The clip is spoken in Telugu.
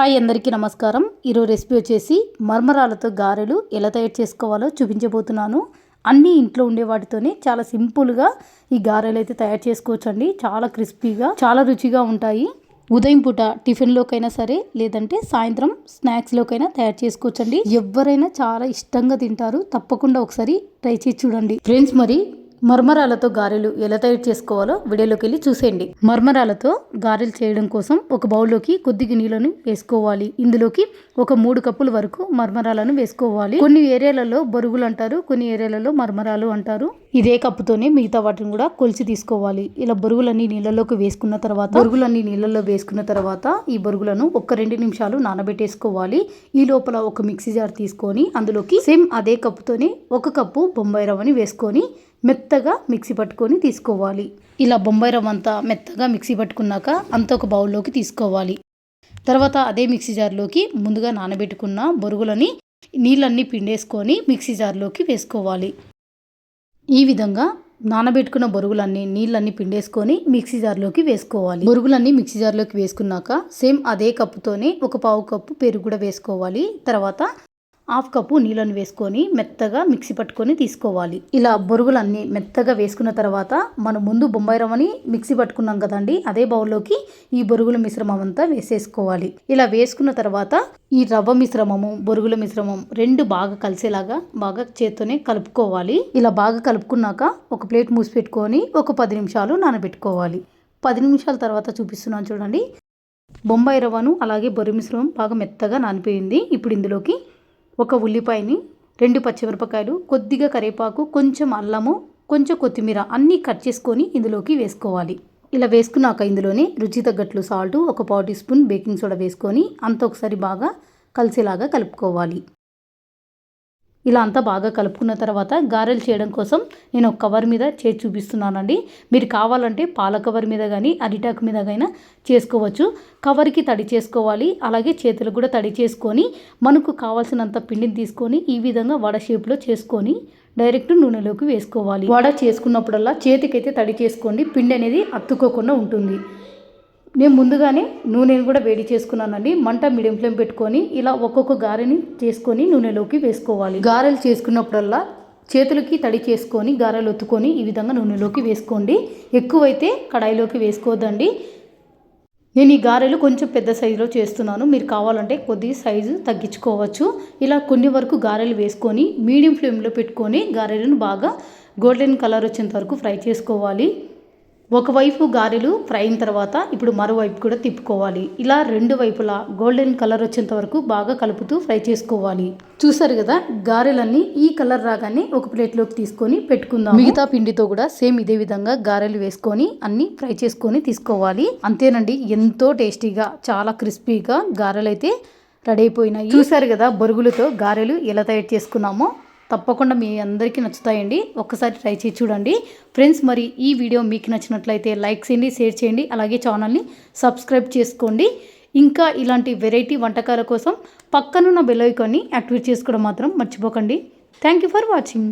హాయ్ అందరికీ నమస్కారం. ఈరోజు రెసిపీ వచ్చేసి మర్మరాలతో గారెలు ఎలా తయారు చేసుకోవాలో చూపించబోతున్నాను. అన్నీ ఇంట్లో ఉండే వాటితోనే చాలా సింపుల్గా ఈ గారెలు అయితే తయారు చేసుకోవచ్చండి. చాలా క్రిస్పీగా చాలా రుచిగా ఉంటాయి. ఉదయం పూట టిఫిన్లోకైనా సరే లేదంటే సాయంత్రం స్నాక్స్లోకైనా తయారు చేసుకోవచ్చండి. ఎవరైనా చాలా ఇష్టంగా తింటారు. తప్పకుండా ఒకసారి ట్రై చేసి చూడండి. ఫ్రెండ్స్ మరి మర్మరాలతో గారెలు ఎలా తయారు చేసుకోవాలో వీడియోలోకి వెళ్ళి చూసేయండి. మర్మరాలతో గారెలు చేయడం కోసం ఒక బౌల్లోకి కొద్దిగా నీళ్ళను వేసుకోవాలి. ఇందులోకి ఒక మూడు కప్పుల వరకు మర్మరాలను వేసుకోవాలి. కొన్ని ఏరియాలలో బొరుగులు అంటారు కొన్ని ఏరియాలలో మర్మరాలు అంటారు. ఇదే కప్పుతోనే మిగతా వాటిని కూడా కొలిచి తీసుకోవాలి. ఇలా బొరుగులన్నీ నీళ్ళలోకి వేసుకున్న తర్వాత బొరుగులన్నీ నీళ్ళలో వేసుకున్న తర్వాత ఈ బొరుగులను ఒక రెండు నిమిషాలు నానబెట్టేసుకోవాలి. ఈ లోపల ఒక మిక్సీ జార్ తీసుకొని అందులోకి సేమ్ అదే కప్పుతోనే ఒక కప్పు బొంబాయి రవ్వని వేసుకొని మెత్తగా మిక్సీ పట్టుకొని తీసుకోవాలి. ఇలా బొంబాయి రవ్వ అంతా మెత్తగా మిక్సీ పట్టుకున్నాక అంత ఒక బౌల్లోకి తీసుకోవాలి. తర్వాత అదే మిక్సీ జార్లోకి ముందుగా నానబెట్టుకున్న బొరుగులని నీళ్ళన్నీ పిండేసుకొని మిక్సీ జార్లోకి వేసుకోవాలి. ఈ విధంగా నానబెట్టుకున్న బొరుగులన్నీ నీళ్ళన్నీ పిండేసుకొని మిక్సీ జార్లోకి వేసుకోవాలి. బొరుగులన్నీ మిక్సీ జార్లోకి వేసుకున్నాక సేమ్ అదే కప్పుతోనే ఒక పావు కప్పు పెరుగు కూడా వేసుకోవాలి. తర్వాత హాఫ్ కప్పు నీళ్ళని వేసుకొని మెత్తగా మిక్సీ పట్టుకొని తీసుకోవాలి. ఇలా బొరుగులన్నీ మెత్తగా వేసుకున్న తర్వాత మనం ముందు బొంబాయి రవ్వని మిక్సీ పట్టుకున్నాం కదండి అదే బౌల్లోకి ఈ బొరుగుల మిశ్రమం అంతా వేసేసుకోవాలి. ఇలా వేసుకున్న తర్వాత ఈ రవ్వ మిశ్రమము బొరుగుల మిశ్రమం రెండు బాగా కలిసేలాగా బాగా చేత్తోనే కలుపుకోవాలి. ఇలా బాగా కలుపుకున్నాక ఒక ప్లేట్ మూసి పెట్టుకొని ఒక పది నిమిషాలు నానబెట్టుకోవాలి. పది నిమిషాల తర్వాత చూపిస్తున్నాను చూడండి. బొంబాయి రవ్వను అలాగే బొరుగు మిశ్రమం బాగా మెత్తగా నానిపోయింది. ఇప్పుడు ఇందులోకి ఒక ఉల్లిపాయని రెండు పచ్చిమిరపకాయలు కొద్దిగా కరివేపాకు కొంచెం అల్లము కొంచెం కొత్తిమీర అన్నీ కట్ చేసుకొని ఇందులోకి వేసుకోవాలి. ఇలా వేసుకున్నాక ఇందులోనే రుచి తగ్గట్లు సాల్ట్ ఒక పావు టీ స్పూన్ బేకింగ్ సోడా వేసుకొని అంత ఒకసారి బాగా కలిసేలాగా కలుపుకోవాలి. ఇలా అంతా బాగా కలుపుకున్న తర్వాత గారెలు చేయడం కోసం నేను ఒక కవర్ మీద చేసి చూపిస్తున్నానండి. మీరు కావాలంటే పాల కవర్ మీద కానీ అరిటాక్ మీద కానీ చేసుకోవచ్చు. కవర్కి తడి చేసుకోవాలి. అలాగే చేతులు కూడా తడి చేసుకొని మనకు కావాల్సినంత పిండిని తీసుకొని ఈ విధంగా వడ షేప్లో చేసుకొని డైరెక్ట్ నూనెలోకి వేసుకోవాలి. వడ చేసుకున్నప్పుడల్లా చేతికైతే తడి చేసుకోండి. పిండి అనేది అత్తుకోకుండా ఉంటుంది. నేను ముందుగానే నూనెను కూడా వేడి చేసుకున్నానండి. మంట మీడియం ఫ్లేమ్ పెట్టుకొని ఇలా ఒక్కొక్క గారెని చేసుకొని నూనెలోకి వేసుకోవాలి. గారెలు చేసుకున్నప్పుడల్లా చేతులకి తడి చేసుకొని గారెలు ఒత్తుకొని ఈ విధంగా నూనెలోకి వేసుకోండి. ఎక్కువైతే కడాయిలోకి వేసుకోవద్దండి. నేను ఈ గారెలు కొంచెం పెద్ద సైజులో చేస్తున్నాను. మీరు కావాలంటే కొద్ది సైజు తగ్గించుకోవచ్చు. ఇలా కొన్ని వరకు గారెలు వేసుకొని మీడియం ఫ్లేమ్లో పెట్టుకొని గారెలను బాగా గోల్డెన్ కలర్ వచ్చేంత వరకు ఫ్రై చేసుకోవాలి. ఒకవైపు గారెలు ఫ్రై అయిన తర్వాత ఇప్పుడు మరోవైపు కూడా తిప్పుకోవాలి. ఇలా రెండు వైపులా గోల్డెన్ కలర్ వచ్చేంత వరకు బాగా కలుపుతూ ఫ్రై చేసుకోవాలి. చూసారు కదా గారెలన్నీ ఈ కలర్ రాగానే ఒక ప్లేట్లోకి తీసుకొని పెట్టుకుందాం మిగతా పిండితో కూడా సేమ్ ఇదే విధంగా గారెలు వేసుకొని అన్ని ఫ్రై చేసుకొని తీసుకోవాలి. అంతేనండి ఎంతో టేస్టీగా చాలా క్రిస్పీగా గారెలు అయితే రెడీ అయిపోయినాయి. చూసారు కదా బొరుగులతో గారెలు ఎలా తయారు చేసుకున్నామో. తప్పకుండా మీ అందరికీ నచ్చుతాయండి. ఒక్కసారి ట్రై చేసి చూడండి. ఫ్రెండ్స్ మరి ఈ వీడియో మీకు నచ్చినట్లయితే లైక్ చేయండి షేర్ చేయండి అలాగే ఛానల్ని సబ్స్క్రైబ్ చేసుకోండి. ఇంకా ఇలాంటి వెరైటీ వంటకాల కోసం పక్కనున్న బెల్ ఐకాన్ని యాక్టివేట్ చేసుకోవడం మాత్రం మర్చిపోకండి. Thank you for watching.